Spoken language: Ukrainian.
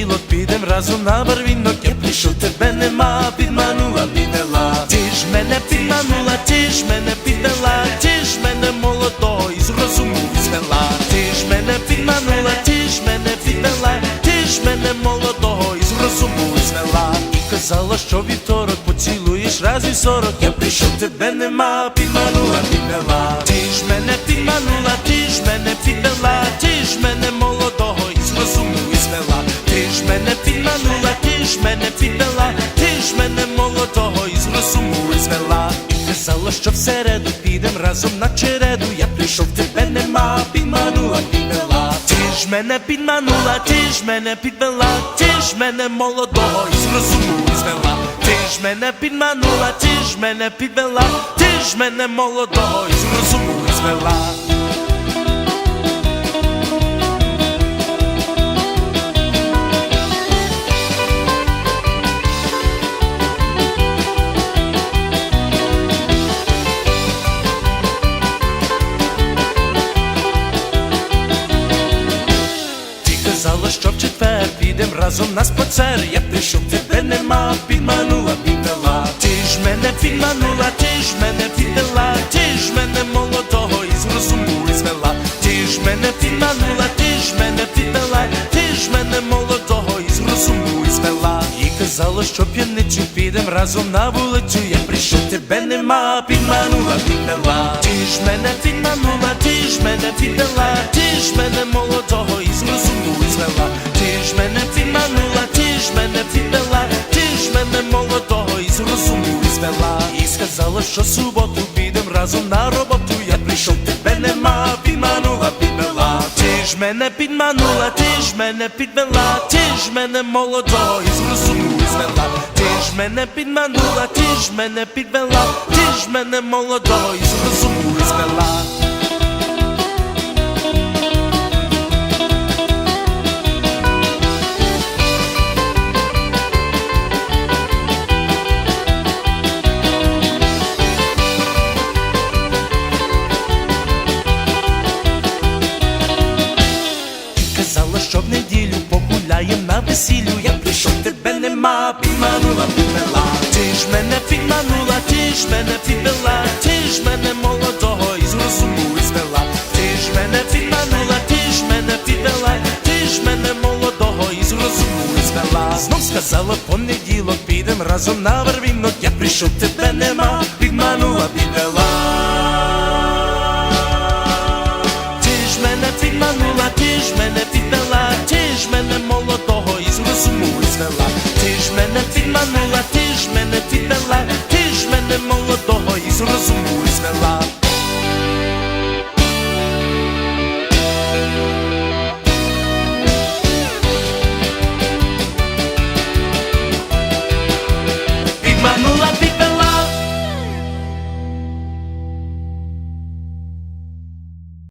понеділок підем разом на барвінок. Я прийшов, тебе нема, підманула, підвела. Ти ж мене підманула, ти ж мене підвела, ти ж мене молодого із розуму звела. Ти ж мене підманула, ти ж мене підвела, ти ж мене молодого із розуму звела. І казала, що вівторок поцілуєш раз і сорок. Я прийшов, тебе нема, підманула, підвела. Ти ж мене підманула, ти ж мене підвела, ти ж мене І що в середу підем разом на череду. Я прийшов, тебе нема, підманула, підвела. Ти ж мене підманула, ти ж мене підвела, ти ж мене молодого із розуму звела. Ти ж мене підманула, ти ж мене підвела, ти ж мене молодого із розуму звела. Казала, що в четвер підем разом на споцер. Я прийшов, тебе нема, підманула, підвела. Ти ж мене підманула, ти ж мене підвела, ти ж мене молодого із розуму звела. Ти ж мене підманула, ти ж мене підвела, ти ж мене молодого із розуму звела. І казала, що п'яницю підем разом на вулицю. Я прийшов, тебе нема, підманула, підвела. Ти ж мене підманула, ти ж мене підвела, ти ж звела. І сказала, що суботу підем разом на роботу. Я прийшов, тебе нема, підманула, підвела. Ти ж мене підманула, ти ж мене підвела, ти ж мене молодого із розуму звела. Ти ж мене підманула, ти ж мене підвела, ти ж мене молодого із розуму звела. Весіллю. Я прийшов, тебе нема, підманула, підвела. Ти ж мене підманула, ти ж мене підвела, ти ж мене молодого із розуму звела. Ти ж мене підманула, ти ж мене підвела, ти ж мене молодого із розуму звела. Знов сказала, понеділок підем разом на вервінок. Я прийшов, тебе нема,